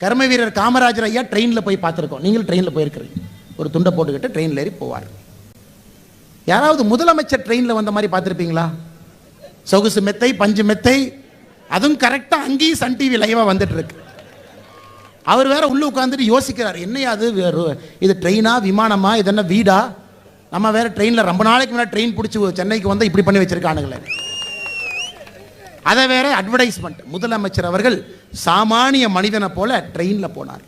கர்ம வீரர் காமராஜர் ஐயா ட்ரெயினில் போய் பார்த்துருக்கோம். நீங்களும் ட்ரெயினில் போயிருக்கிறீங்க. ஒரு துண்டை போட்டுக்கிட்டு ட்ரெயினில் ஏறி போவார். யாராவது முதலமைச்சர் ட்ரெயினில் வந்த மாதிரி பார்த்துருப்பீங்களா? சொகுசு மெத்தை பஞ்சு மெத்தை அதுவும் கரெக்டாக அங்கேயும் சன் டிவி லைவாக வந்துட்டு இருக்கு அவர் வேற உள்ள உட்காந்துட்டு யோசிக்கிறார் என்னையா அது? வேறு- இது ட்ரெயினா விமானமா? இது என்ன வீடா? நம்ம வேற ட்ரெயினில் ரொம்ப நாளைக்கு முன்னாடி ட்ரெயின் பிடிச்சி சென்னைக்கு வந்தால் இப்படி பண்ணி வச்சிருக்கானுங்களே. அதை வேற அட்வர்டைஸ்மெண்ட் முதலமைச்சர் அவர்கள் சாமானிய மனிதனை போல ட்ரெயினில் போனார்.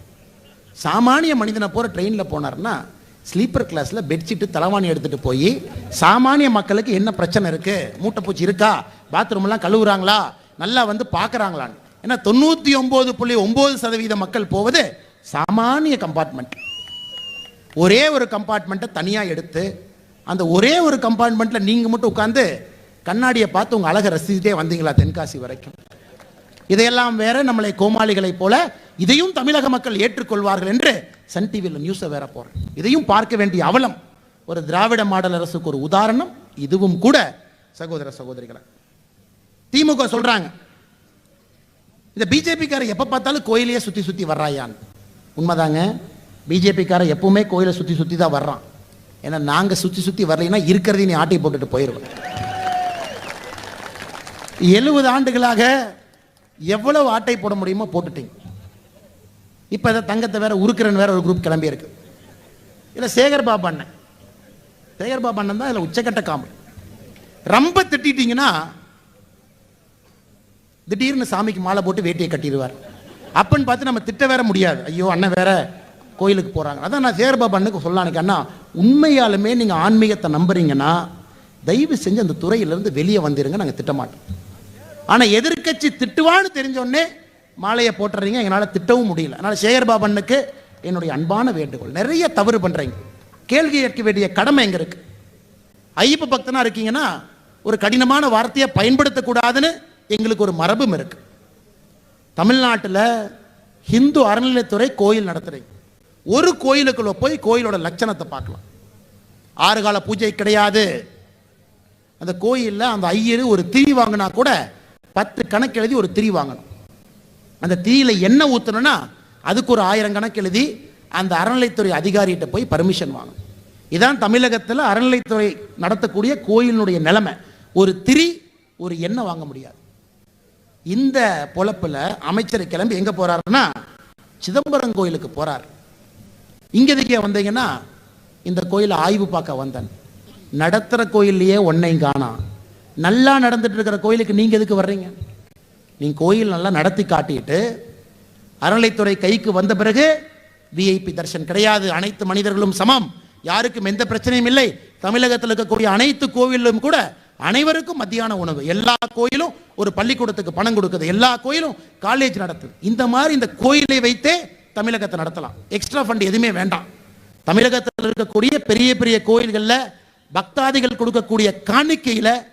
சாமானிய மனிதனை போல ட்ரெயினில் போனார்னா ஸ்லீப்பர் கிளாஸில் பெட்ஷீட்டு தலைவாணி எடுத்துகிட்டு போய் சாமானிய மக்களுக்கு என்ன பிரச்சனை இருக்குது மூட்டைப்பூச்சி இருக்கா? பாத்ரூம்லாம் கழுவுறாங்களா? நல்லா வந்து பார்க்குறாங்களான்னு ஏன்னா தொண்ணூற்றி ஒம்பது புள்ளி ஒம்பது சதவீத மக்கள் போவது சாமானிய கம்பார்ட்மெண்ட் ஒரே ஒரு கம்பார்ட்மெண்ட்டை தனியாக எடுத்து அந்த ஒரே ஒரு கம்பார்ட்மெண்ட்டில் நீங்கள் மட்டும் உட்காந்து கண்ணாடியை பார்த்து உங்கள் அழகை ரசிச்சுட்டே வந்தீங்களா தென்காசி வரைக்கும்? இதையெல்லாம் வேற நம்மளை கோமாளிகளைப் போல இதையும் தமிழக மக்கள் ஏற்றுக்கொள்வார்கள் என்று சன் டிவியில் நியூஸை வேற போறேன். இதையும் பார்க்க வேண்டிய அவலம் ஒரு திராவிட மாடல் அரசுக்கு ஒரு உதாரணம். இதுவும் கூட சகோதர சகோதரிகளை. திமுக சொல்றாங்க இந்த பிஜேபிக்கார எப்போ பார்த்தாலும் கோயிலையே சுற்றி சுற்றி வர்றாயான்னு. உண்மைதாங்க. பிஜேபிக்கார எப்பவுமே கோயிலை சுற்றி சுற்றி தான் வர்றான். ஏன்னா நாங்கள் சுற்றி சுற்றி வரலைன்னா இருக்கிறதையும் நீ ஆட்டி போட்டுட்டு போயிடுவோம் எழுபது ஆண்டுகளாக எவ்வளவு ஆட்டை போட முடியுமோ போட்டுட்டீங்க இப்போ இதை தங்கத்தை வேற உருக்கிறன் வேற ஒரு குரூப் கிளம்பி இருக்கு இல்லை சேகர் பாபு அண்ணன். சேகர் அண்ணன் தான் இதில் உச்சக்கட்ட காமெடி ரொம்ப திட்டிட்டீங்கன்னா திடீர்னு சாமிக்கு மாலை போட்டு வேட்டியை கட்டிடுவார். அப்பன்னு பார்த்து நம்ம திட்ட வேற முடியாது. ஐயோ அண்ணன் வேற கோயிலுக்கு போகிறாங்க அதான் நான் சேகர்பா அண்ணனுக்கு சொல்லானுக்கு அண்ணா உண்மையாலுமே நீங்கள் ஆன்மீகத்தை நம்புறீங்கன்னா தயவு செஞ்சு அந்த துறையிலிருந்து வெளியே வந்துருங்க நாங்கள் திட்டமாட்டோம். ஆனா எதிர்க்கட்சி திட்டுவான்னு தெரிஞ்ச மாலையை போட்டுறீங்க எங்களால் திட்டவும் முடியல. அதனால சேகர் பாபனுக்கு என்னுடைய அன்பான வேண்டுகோள். நிறைய தவறு பண்றீங்க. கேள்வி கேட்க வேண்டிய கடமை எங்க இருக்கு? ஐயப்ப பக்தனா இருக்கீங்கன்னா ஒரு கடினமான வார்த்தையை பயன்படுத்தக்கூடாதுன்னு எங்களுக்கு ஒரு மரபும் இருக்கு. தமிழ்நாட்டில் ஹிந்து அறநிலையத்துறை கோயில் நடத்துறீங்க. ஒரு கோயிலுக்குள்ள போய் கோயிலோட லட்சணத்தை பார்க்கலாம். ஆறு கால பூஜை கிடையாது. அந்த கோயிலில் அந்த ஐயர் ஒரு தீ வாங்கினா கூட பத்து கணக்கு எழுதி ஒரு திரி வாங்கணும். அந்த திரியில் என்ன ஊற்றணும்னா அதுக்கு ஒரு ஆயிரம் கணக்கு எழுதி அந்த அறநிலைத்துறை அதிகாரிகிட்ட போய் பர்மிஷன் வாங்கணும். இதான் தமிழகத்தில் அறநிலைத்துறை நடத்தக்கூடிய கோயிலினுடைய நிலைமை. ஒரு திரி ஒரு எண்ணெய் வாங்க முடியாது. இந்த பொழப்பில் அமைச்சர் கிளம்பி எங்கே போகிறாருன்னா சிதம்பரம் கோயிலுக்கு போகிறார் இங்கே வந்தீங்கன்னா இந்த கோயிலை ஆய்வு பார்க்க வந்தேன். நடத்துகிற கோயில்லையே ஒன்னையும் காணாம் நல்லா நடந்துட்டு இருக்கிற கோயிலுக்கு நீங்க எதுக்கு வர்றீங்க? நீங்கள் கோயில் நல்லா நடத்தி காட்டிட்டு அறநிலைத்துறை கைக்கு வந்த பிறகு விஐபி தர்ஷன் கிடையாது. அனைத்து மனிதர்களும் சமம். யாருக்கும் எந்த பிரச்சனையும் இல்லை. தமிழகத்தில் இருக்கக்கூடிய அனைத்து கோவிலும் கூட அனைவருக்கும் மத்தியான உணவு. எல்லா கோயிலும் ஒரு பள்ளிக்கூடத்துக்கு பணம் கொடுக்குது. எல்லா கோயிலும் காலேஜ் நடத்துது. இந்த மாதிரி இந்த கோயிலை வைத்தே தமிழகத்தை நடத்தலாம். எக்ஸ்ட்ரா ஃபண்ட் எதுவுமே வேண்டாம். தமிழகத்தில் இருக்கக்கூடிய பெரிய பெரிய கோயில்களில் பக்தாதிகள் கொடுக்கக்கூடிய காணிக்கையில்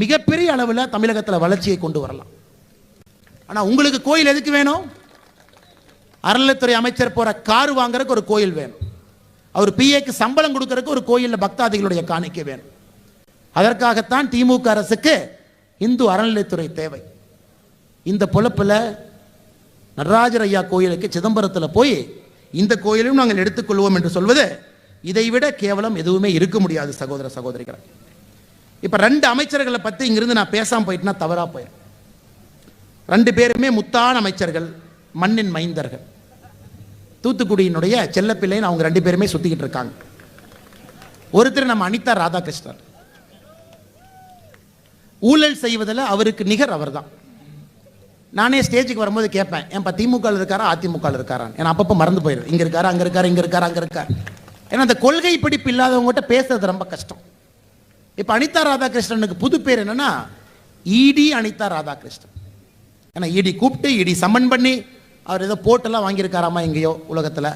மிகப்பெரிய அளவில் தமிழகத்தில் வளர்ச்சியை கொண்டு வரலாம். ஆனா உங்களுக்கு கோயில் எதுக்கு வேணும்? அறநிலைத்துறை அமைச்சர் போற கார் வாங்குறதுக்கு ஒரு கோயில் வேணும். அவர் பிஏக்கு சம்பளம் கொடுக்கறதுக்கு ஒரு கோயிலில் பக்தாதிகளுடைய காணிக்கை வேணும். அதற்காகத்தான் திமுக அரசுக்கு இந்து அறநிலைத்துறை தேவை. இந்த பொழப்புல நடராஜர் ஐயா கோயிலுக்கு சிதம்பரத்தில் போய் இந்த கோயிலையும் நாங்கள் எடுத்துக்கொள்வோம் என்று சொல்வது இதைவிட கேவலம் எதுவுமே இருக்க முடியாது சகோதர சகோதரிகளை. இப்ப ரெண்டு அமைச்சர்களை பத்தி இங்கிருந்து நான் பேசாம போயிட்டுனா தவறா போயிடும் ரெண்டு பேருமே முத்தான அமைச்சர்கள் மண்ணின் மைந்தர்கள். தூத்துக்குடியினுடைய செல்லப்பிள்ளைன்னு அவங்க ரெண்டு பேருமே சுத்திக்கிட்டு இருக்காங்க. ஒருத்தர் நம்ம அனிதா ராதாகிருஷ்ணன். ஊழல் செய்வதில் அவருக்கு நிகர் அவர்தான். நானே ஸ்டேஜுக்கு வரும்போது கேட்பேன் ஏன்பா திமுக இருக்காரா அதிமுக ல இருக்காரான்னு ஏன்னா அப்பப்போ மறந்து போயிடும் இங்க இருக்காரு அங்க இருக்காரு இங்க இருக்காரு அங்க இருக்கார்? ஏன்னா அந்த கொள்கை பிடிப்பு இல்லாதவங்ககிட்ட பேசுறது ரொம்ப கஷ்டம். இப்போ அனிதா ராதாகிருஷ்ணனுக்கு புது பேர் என்னன்னா இடி அனிதா ராதாகிருஷ்ணன். ஏன்னா இடி கூப்பிட்டு இடி சம்மன் பண்ணி அவர் ஏதோ போட்டெல்லாம் வாங்கியிருக்காராமா எங்கேயோ உலகத்தில்.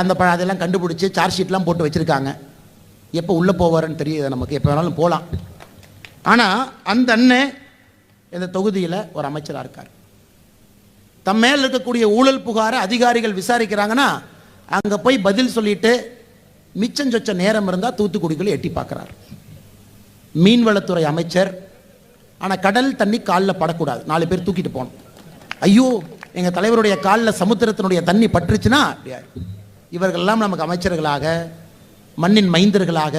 அந்த பழம் அதெல்லாம் கண்டுபிடிச்சி சார்ஜ் ஷீட்லாம் போட்டு வச்சுருக்காங்க. எப்போ உள்ளே போவாருன்னு தெரியுது நமக்கு எப்போ வேணாலும் போகலாம் ஆனால் அந்த அண்ணன் இந்த தொகுதியில் ஒரு அமைச்சராக இருக்கார். தம் மேல் இருக்கக்கூடிய ஊழல் புகாரை அதிகாரிகள் விசாரிக்கிறாங்கன்னா அங்கே போய் பதில் சொல்லிட்டு மிச்சம் சொச்ச நேரம் இருந்தால் தூத்துக்குடிக்குள்ளே எட்டி பார்க்குறாரு. மீன்வளத்துறை அமைச்சர். ஆனால் கடல் தண்ணி காலில் படக்கூடாது. நாலு பேர் தூக்கிட்டு போகணும். ஐயோ எங்கள் தலைவருடைய காலில் சமுத்திரத்தினுடைய தண்ணி பற்றுச்சுன்னா அப்படியா? இவர்கள்லாம் நமக்கு அமைச்சர்களாக மண்ணின் மைந்தர்களாக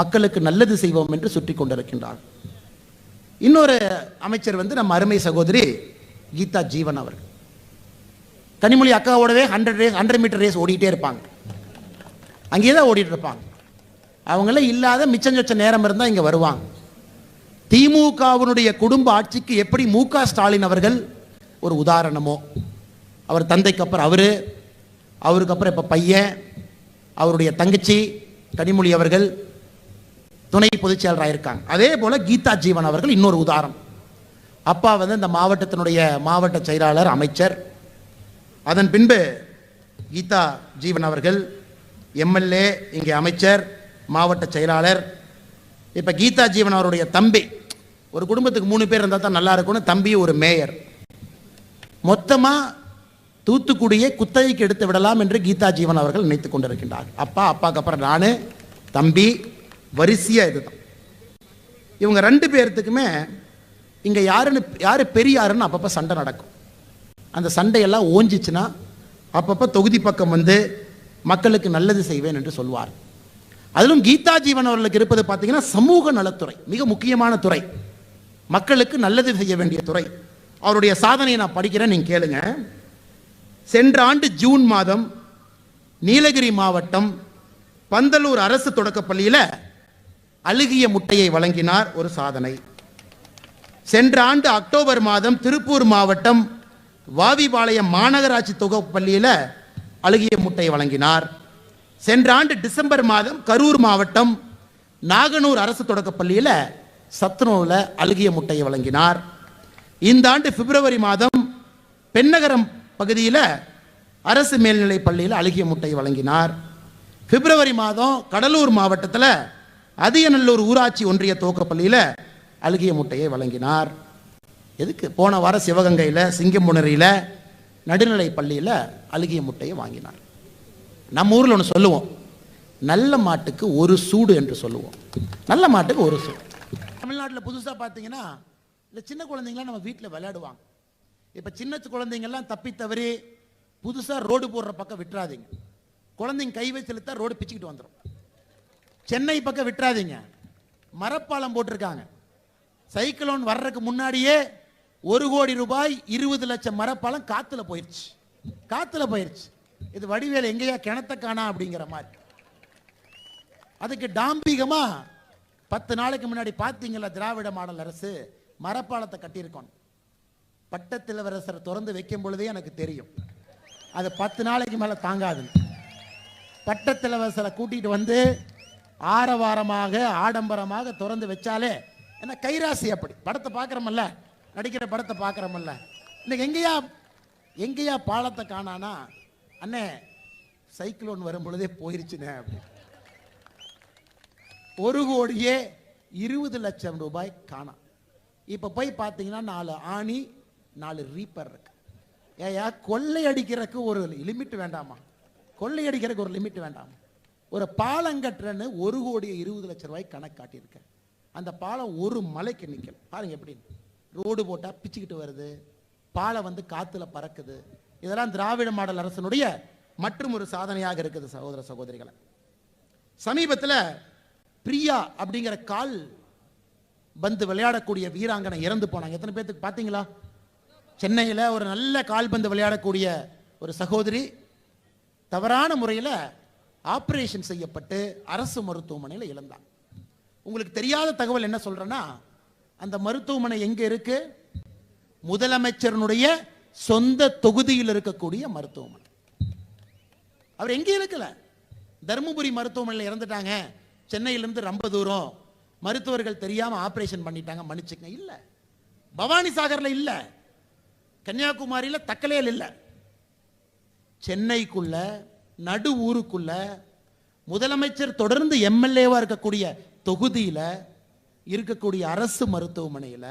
மக்களுக்கு நல்லது செய்வோம் என்று சுற்றி கொண்டிருக்கின்றார் இன்னொரு அமைச்சர் வந்து நம்ம அருமை சகோதரி கீதா ஜீவன் அவர்கள். Kanimozhi அக்காவோடவே hundred race hundred meter race ஓடிட்டே இருப்பாங்க. அங்கேயே தான் ஓடிட்டு இருப்பாங்க. அவங்கள இல்லாத மிச்சம் சொச்ச நேரம் இருந்தால் இங்கே வருவாங்க. திமுகவினுடைய குடும்ப ஆட்சிக்கு எப்படி மு ஸ்டாலின் அவர்கள் ஒரு உதாரணமோ? அவர் தந்தைக்கு அப்புறம் அவர் அவருக்கு அப்புறம் இப்போ பையன் அவருடைய தங்கச்சி கனிமொழி அவர்கள் துணை பொதுச் செயலராக இருக்காங்க. அதே போல் கீதா ஜீவன் அவர்கள் இன்னொரு உதாரணம். அப்பா வந்து இந்த மாவட்டத்தினுடைய மாவட்ட செயலாளர் அமைச்சர். அதன் பின்பு கீதா ஜீவன் அவர்கள் எம்எல்ஏ இங்கே அமைச்சர். மாவட்ட செயலாளர் இப்போ கீதா ஜீவன் அவருடைய தம்பி ஒரு குடும்பத்துக்கு மூணு பேர் இருந்தால் தான் நல்லா இருக்கும்னு தம்பி ஒரு மேயர். மொத்தமாக தூத்துக்குடியை குத்தகைக்கு எடுத்து விடலாம் என்று கீதா ஜீவன் அவர்கள் நினைத்து கொண்டிருக்கின்றார். அப்பா அப்பாக்கு அப்புறம் நான் தம்பி வரிசையாக இதுதான். இவங்க ரெண்டு பேர்த்துக்குமே இங்கே யாருன்னு யார் பெரியாருன்னு அப்பப்போ சண்டை நடக்கும். அந்த சண்டையெல்லாம் ஓஞ்சிச்சுன்னா அப்பப்போ தொகுதி பக்கம் வந்து மக்களுக்கு நல்லது செய்வேன் என்று சொல்வார். அதிலும் கீதா ஜீவன் அவர்களுக்கு இருப்பது பார்த்தீங்கன்னா சமூக நலத்துறை மிக முக்கியமான துறை. மக்களுக்கு நல்லது செய்ய வேண்டிய துறை. அவருடைய சாதனையை நான் படிக்கிறேன் நீங்க கேளுங்க. சென்ற ஆண்டு ஜூன் மாதம் நீலகிரி மாவட்டம் பந்தலூர் அரசு தொடக்கப்பள்ளியில் அழுகிய முட்டையை வழங்கினார் ஒரு சாதனை. சென்ற ஆண்டு அக்டோபர் மாதம் திருப்பூர் மாவட்டம் வாவிபாளையம் மாநகராட்சி தொகுப்பு பள்ளியில் அழுகிய முட்டை வழங்கினார். சென்ற ஆண்டு டிசம்பர் மாதம் கரூர் மாவட்டம் நாகனூர் அரசு தொடக்கப் பள்ளியில் அழுகிய முட்டையை வழங்கினார். இந்த ஆண்டு பிப்ரவரி மாதம் பெண்ணகரம் பகுதியில் அரசு மேல்நிலை பள்ளியில் அழுகிய முட்டையை வழங்கினார். பிப்ரவரி மாதம் கடலூர் மாவட்டத்தில் அதியநல்லூர் ஊராட்சி ஒன்றிய துவக்கப்பள்ளியில் அழுகிய முட்டையை வழங்கினார். எதுக்கு? போன வாரம் சிவகங்கையில் சிங்கம்புணரியில் நடுநிலை பள்ளியில் அழுகிய முட்டையை வாங்கினார். நம்ம ஊரில் ஒன்று சொல்லுவோம். நல்ல மாட்டுக்கு ஒரு சூடு என்று சொல்லுவோம். நல்ல மாட்டுக்கு ஒரு சூடு. தமிழ்நாட்டில் புதுசாக பார்த்தீங்கன்னா இந்த சின்ன குழந்தைங்களாம் நம்ம வீட்டில் விளையாடுவாங்க. இப்போ சின்ன குழந்தைங்கள்லாம் தப்பி தவறி புதுசாக ரோடு போடுற பக்கம் விட்டுறாதீங்க. குழந்தைங்க கை வச்சு இழுத்தா ரோடு பிச்சுக்கிட்டு வந்துடும் சென்னை பக்கம் விட்டுறாதீங்க. மரப்பாலம் போட்டிருக்காங்க. சைக்கிளோன் வர்றதுக்கு முன்னாடியே ஒரு கோடி ரூபாய் இருபது லட்சம் மரப்பாலம் காற்றுல போயிடுச்சு காற்றுல போயிடுச்சு இது வடிவேல் எங்கேயா கிணத்த காணா அப்படிங்கிற மாதிரி. அதுக்கு டாம்பிகமா பத்து நாளைக்கு முன்னாடி பார்த்தீங்களா திராவிட மாடல் அரசு மரப்பாலத்தை கட்டியிருக்கோம் பட்டத்திலவரசர் திறந்து வைக்கும் பொழுதே எனக்கு தெரியும். அது பத்து நாளைக்கு மேல தாங்காது பட்டத்திலவரசரை கூட்டிட்டு வந்து ஆரவாரமாக ஆடம்பரமாக திறந்து வச்சாலே என்ன கைராசி அப்படி. படத்தை பார்க்குறோமல்ல? நடிக்கிற படத்தை பார்க்குறோமல்ல? இன்னைக்கு எங்கேயா எங்கேயா பாலத்தை காணானா அண்ணே சைக்ளோன் வரும் பொழுதே போயிருச்சுனே அப்படின்னு. ஒரு கோடியே இருபது லட்சம் ரூபாய் காணாம் இப்போ போய் பார்த்தீங்கன்னா நாலு ஆணி நாலு ரீப்பர் இருக்கு. ஏயா கொள்ளை அடிக்கிறதுக்கு ஒரு லிமிட் வேண்டாமா? கொள்ளை அடிக்கிறதுக்கு ஒரு லிமிட் வேண்டாமா? ஒரு பாலம் கட்டுறேன்னு ஒரு கோடி இருபது லட்சம் ரூபாய் கணக்கு காட்டியிருக்கேன் அந்த பாலம் ஒரு மலைக்கு நிற்கல பாருங்க எப்படி ரோடு போட்டால் பிச்சுக்கிட்டு வருது. பாலம் வந்து காத்துல பறக்குது. இதெல்லாம் திராவிட மாடல் அரசனுடைய மற்றும் ஒரு சாதனையாக இருக்குது சகோதர சகோதரிகளை. சமீபத்தில் பிரியா அப்படிங்கிற கால் பந்து விளையாடக்கூடிய வீராங்கனை இறந்து போனாங்க. எத்தனை பேர்த்துக்கு பார்த்தீங்களா சென்னையில் ஒரு நல்ல கால்பந்து விளையாடக்கூடிய ஒரு சகோதரி தவறான முறையில் ஆப்ரேஷன் செய்யப்பட்டு அரசு மருத்துவமனையில் இழந்தான் உங்களுக்கு தெரியாத தகவல் என்ன சொல்றேன்னா அந்த மருத்துவமனை எங்கே இருக்கு? முதலமைச்சரனுடைய சொந்த தொகுதியில் இருக்கக்கூடிய மருத்துவமனை. அவர் எங்கே இருக்கல. தருமபுரி மருத்துவமனையில் இறந்துட்டாங்க. சென்னையிலிருந்து ரொம்ப தூரம். மருத்துவர்கள் தெரியாம ஆபரேஷன் பண்ணிட்டாங்க. மன்னிச்சுங்க இல்ல. பவானி சாகர்ல இல்ல. கன்னியாகுமரியில தக்கலையில் இல்ல. சென்னைக்குள்ள நடு ஊருக்குள்ள முதலமைச்சர் தொடர்ந்து எம்எல்ஏவா இருக்கக்கூடிய தொகுதியில இருக்கக்கூடிய அரசு மருத்துவமனையில்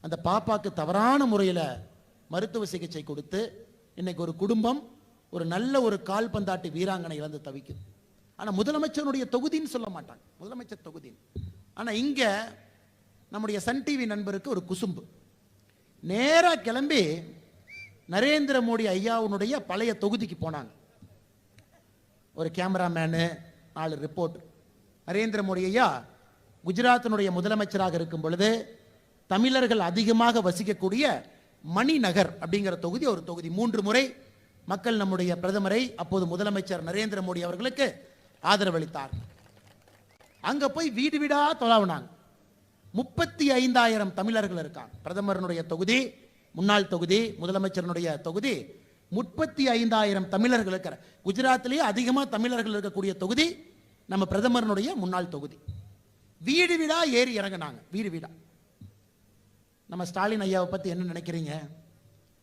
அந்த பாப்பாக்கு தவறான முறையில் மருத்துவ சிகிச்சை கொடுத்து இன்னைக்கு ஒரு குடும்பம் ஒரு நல்ல ஒரு கால்பந்தாட்டு வீராங்கனை இழந்து தவிக்குது ஆனால் முதலமைச்சருடைய தொகுதின்னு சொல்ல மாட்டாங்க. முதலமைச்சர் தொகுதி. ஆனால் இங்கே நம்முடைய சன் டிவி நண்பருக்கு ஒரு குசும்பு. நேராக கிளம்பி நரேந்திர மோடி ஐயாவுனுடைய பழைய தொகுதிக்கு போனாங்க. ஒரு கேமராமேனு நாலு ரிப்போர்ட். நரேந்திர மோடி ஐயா குஜராத்தினுடைய முதலமைச்சராக இருக்கும் பொழுது தமிழர்கள் அதிகமாக வசிக்கக்கூடிய மணிநகர் அப்படிங்கிற தொகுதி ஒரு தொகுதி. மூன்று முறை மக்கள் நம்முடைய பிரதமரை அப்போது முதலமைச்சர் நரேந்திர மோடி அவர்களுக்கு ஆதரவளித்தார். அங்க போய் வீடு வீடா தொலாவினாங்க. முப்பத்தி ஐந்தாயிரம் தமிழர்கள் இருக்காங்க. பிரதமரனுடைய தொகுதி முன்னாள் தொகுதி முதலமைச்சரனுடைய தொகுதி முப்பத்தி ஐந்தாயிரம் தமிழர்கள் இருக்கிற குஜராத்திலேயே அதிகமாக தமிழர்கள் இருக்கக்கூடிய தொகுதி நம்ம பிரதமரனுடைய முன்னாள் தொகுதி. வீடு வீடா ஏறி இறங்குனாங்க. வீடு வீடா. நம்ம ஸ்டாலின் ஐயாவை பற்றி என்ன நினைக்கிறீங்க?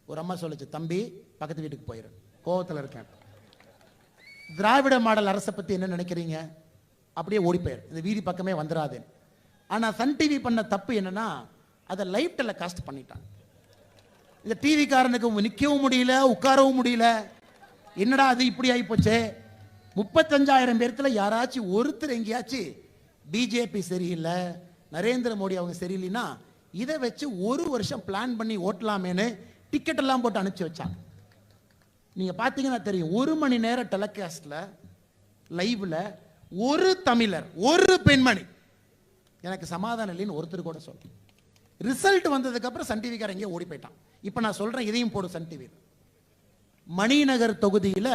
ஒரு அம்மா சொல்லுச்சு தம்பி பக்கத்து வீட்டுக்கு போயிரு. கோவத்தில் இருக்கேன். திராவிட மாடல் அரசை பற்றி என்ன நினைக்கிறீங்க? அப்படியே ஓடி போயிரு. இந்த வீதி பக்கமே வந்துடாது ஆனால் சன் டிவி பண்ண தப்பு என்னன்னா அதை லைவ் டெலிகாஸ்ட் பண்ணிட்டாங்க இந்த டிவிக்காரனுக்கு நிற்கவும் முடியல உட்காரவும் முடியல. என்னடா அது இப்படி ஆகிப்போச்சே முப்பத்தஞ்சாயிரம் பேர்த்தில் யாராச்சும் ஒருத்தர் எங்கேயாச்சும் பிஜேபி சரியில்லை நரேந்திர மோடி அவங்க சரியில்லைன்னா இதை வச்சு ஒரு வருஷம் பிளான் பண்ணி ஓட்டலாமேன்னு டிக்கெட் எல்லாம் போட்டு அனுப்பிச்சு வச்சாங்க. நீங்க பார்த்தீங்கன்னா தெரியும் ஒரு மணி நேரம் டெலிகாஸ்ட்ல லைவ்ல ஒரு தமிழர் ஒரு பெண்மணி. எனக்கு சமாதானம் இல்லைன்னு ஒருத்தர் கூட சொல்ல ரிசல்ட் வந்ததுக்கு அப்புறம் சன் டிவிக்கார எங்கேயோ ஓடி போயிட்டான். இப்போ நான் சொல்றேன் இதையும் போடும் சன் டிவி மணிநகர் தொகுதியில்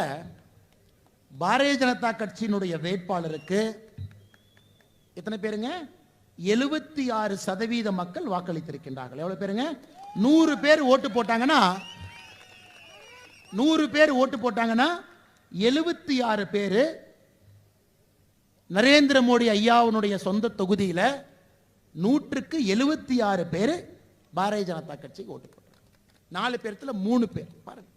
பாரதிய ஜனதா கட்சியினுடைய வேட்பாளருக்கு எத்தனை பேருங்க? எழுபத்தி ஆறு சதவீத மக்கள் வாக்களித்திருக்கின்றார்கள். எவ்வளவு பேருங்க? நூறு பேர் ஓட்டு போட்டாங்கன்னா நூறு பேர் ஓட்டு போட்டாங்கன்னா எழுபத்தி ஆறு பேர் நரேந்திர மோடி ஐயாவுடைய சொந்த தொகுதியில் நூற்றுக்கு எழுபத்தி ஆறு பேர் பாரதிய ஜனதா கட்சிக்கு ஓட்டு போட்டாங்க. நாலு பேர்த்துல மூணு பேர். பாருங்க.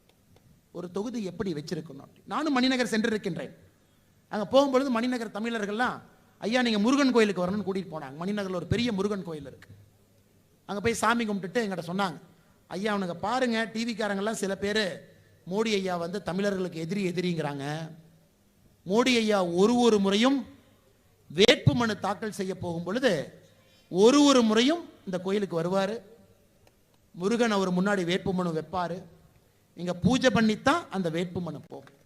ஒரு தொகுதி எப்படி வச்சிருக்கணும் நானும் மணிநகர் சென்றிருக்கின்றேன். அங்கே போகும்பொழுது மணிநகர் தமிழர்கள்லாம் ஐயா நீங்கள் முருகன் கோயிலுக்கு வரணும்னு கூட்டிகிட்டு போனாங்க. மணிநகரில் ஒரு பெரிய முருகன் கோயில் இருக்குது அங்கே போய் சாமி கும்பிட்டுட்டு எங்கிட்ட சொன்னாங்க. ஐயா அவனுங்க பாருங்கள் டிவிக்காரங்கெல்லாம் சில பேர் மோடி ஐயா வந்து தமிழர்களுக்கு எதிரி எதிரிங்கிறாங்க. மோடி ஐயா ஒரு ஒரு முறையும் வேட்பு மனு தாக்கல் செய்ய போகும் பொழுது ஒரு ஒரு முறையும் இந்த கோயிலுக்கு வருவார். முருகன் அவர் முன்னாடி வேட்பு மனு வைப்பார். இங்கே பூஜை பண்ணித்தான் அந்த வேட்பு மனு போகும்.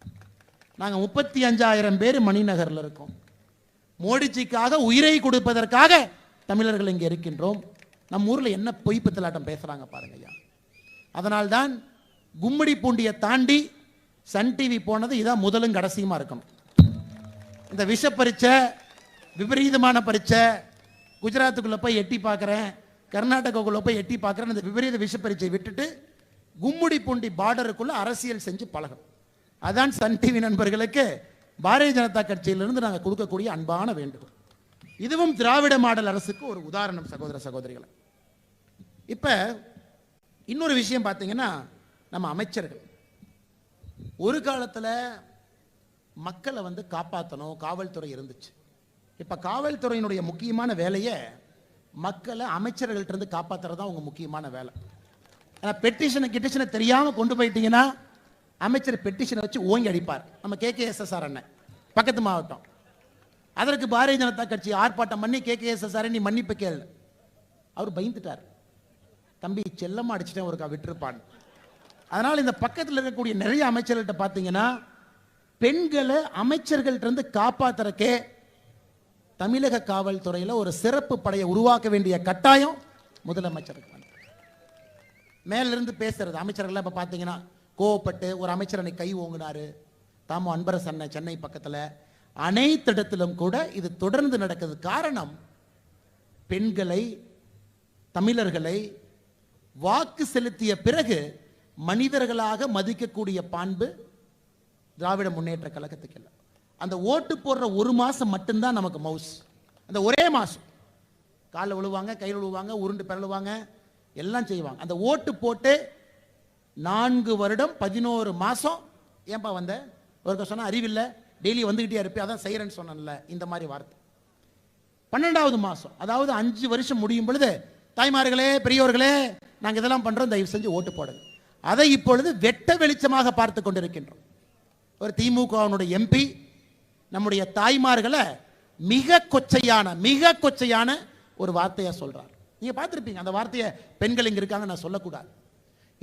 நாங்கள் முப்பத்தி அஞ்சாயிரம் பேர் மணிநகரில் இருக்கோம். மோடிஜிக்காக உயிரை கொடுப்பதற்காக தமிழர்கள் இங்கே இருக்கின்றோம். நம்ம ஊரில் என்ன பொய் பித்தலாட்டம் பேசுகிறாங்க பாருங்க ஐயா. அதனால்தான் கும்மிடி பூண்டியை தாண்டி சன் டிவி போனது இதான் முதலும் கடைசியுமா இருக்கணும். இந்த விஷ பரீட்சை விபரீதமான பரீட்சை குஜராத்துக்குள்ளே போய் எட்டி பார்க்குறேன் கர்நாடகாவுக்குள்ளே போய் எட்டி பார்க்குறேன் இந்த விபரீத விஷ பரீட்சை விட்டுட்டு கும்முடி பூண்டி பார்டருக்குள்ளே அரசியல் செஞ்சு பழகும் அதான் சன் டிவி நண்பர்களுக்கு பாரதிய ஜனதா கட்சியிலிருந்து நாங்கள் கொடுக்கக்கூடிய அன்பான வேண்டுகோள். இதுவும் திராவிட மாடல் அரசுக்கு ஒரு உதாரணம் சகோதர சகோதரிகளை. இப்போ இன்னொரு விஷயம் பார்த்தீங்கன்னா நம்ம அமைச்சர்கள். ஒரு காலத்தில் மக்களை வந்து காப்பாற்றணும் காவல்துறை இருந்துச்சு. இப்போ காவல்துறையினுடைய முக்கியமான வேலையை மக்களை அமைச்சர்கள்ட்ட இருந்து காப்பாத்துறது தான் உங்கள் முக்கியமான வேலை. ஆனால் பெட்டிஷனை கிட்டிஷனை தெரியாமல் கொண்டு போயிட்டீங்கன்னா அமைச்சர் பெட்டிஷனை வச்சு ஓங்கி அடிப்பார். நம்ம கே கே அண்ணன். பக்கத்து மாவட்டம். அதற்கு பாரதிய ஜனதா கட்சி ஆர்ப்பாட்டம் பண்ணி கே கே நீ மன்னிப்பு கேள். அவர் பயந்துட்டார். தம்பி செல்லமாக அடிச்சிட்டேன் ஒருக்கா விட்டுருப்பான் அதனால் இந்த பக்கத்தில் இருக்கக்கூடிய நிறைய அமைச்சர்கள்ட்ட பார்த்தீங்கன்னா பெண்களை அமைச்சர்கள்ட்ட இருந்து காப்பாத்துறக்கே தமிழக காவல்துறையில் ஒரு சிறப்பு படையை உருவாக்க வேண்டிய கட்டாயம் முதலமைச்சருக்கு வந்து மேலிருந்து பேசுறது அமைச்சர்கள்லாம் இப்போ பார்த்தீங்கன்னா கோவப்பட்டு ஒரு அமைச்சர் அன்னைக்கு கை ஓங்கினாரு. தாமோ அன்பரசு அண்ணன் சென்னை பக்கத்தில். அனைத்து இடத்திலும் கூட இது தொடர்ந்து நடக்குது. காரணம் பெண்களை தமிழர்களை வாக்கு செலுத்திய பிறகு மனிதர்களாக மதிக்கக்கூடிய பான்பு திராவிட முன்னேற்ற கழகத்துக்கு இல்லை. அந்த ஓட்டு போடுற ஒரு மாதம் மட்டும்தான் நமக்கு மவுஸ். அந்த ஒரே மாதம் காலில் விழுவாங்க கையில் விழுவாங்க உருண்டு பிறழுவாங்க எல்லாம் செய்வாங்க. அந்த ஓட்டு போட்டு நான்கு வருடம் பதினோரு மாதம் ஏன்பா வந்த? ஒருக்க சொன்ன அறிவில்லை. டெய்லி வந்துக்கிட்டே இருப்பேன் அதான் செய்கிறேன்னு சொன்னேன்ல. இந்த மாதிரி வார்த்தை. பன்னெண்டாவது மாதம் அதாவது அஞ்சு வருஷம் முடியும் பொழுது தாய்மார்களே பெரியோர்களே நாங்கள் இதெல்லாம் பண்ணுறோம் தயவு செஞ்சு ஓட்டு போடுங்க. அதை இப்பொழுது வெட்ட வெளிச்சமாக பார்த்து கொண்டிருக்கின்றோம். ஒரு திமுகவினுடைய எம்பி நம்முடைய தாய்மார்களை மிக கொச்சையான மிக கொச்சையான ஒரு வார்த்தையாக சொல்கிறார் நீங்கள் பார்த்துருப்பீங்க அந்த வார்த்தையை பெண்கள் இங்கே இருக்காங்க நான் சொல்லக்கூடாது.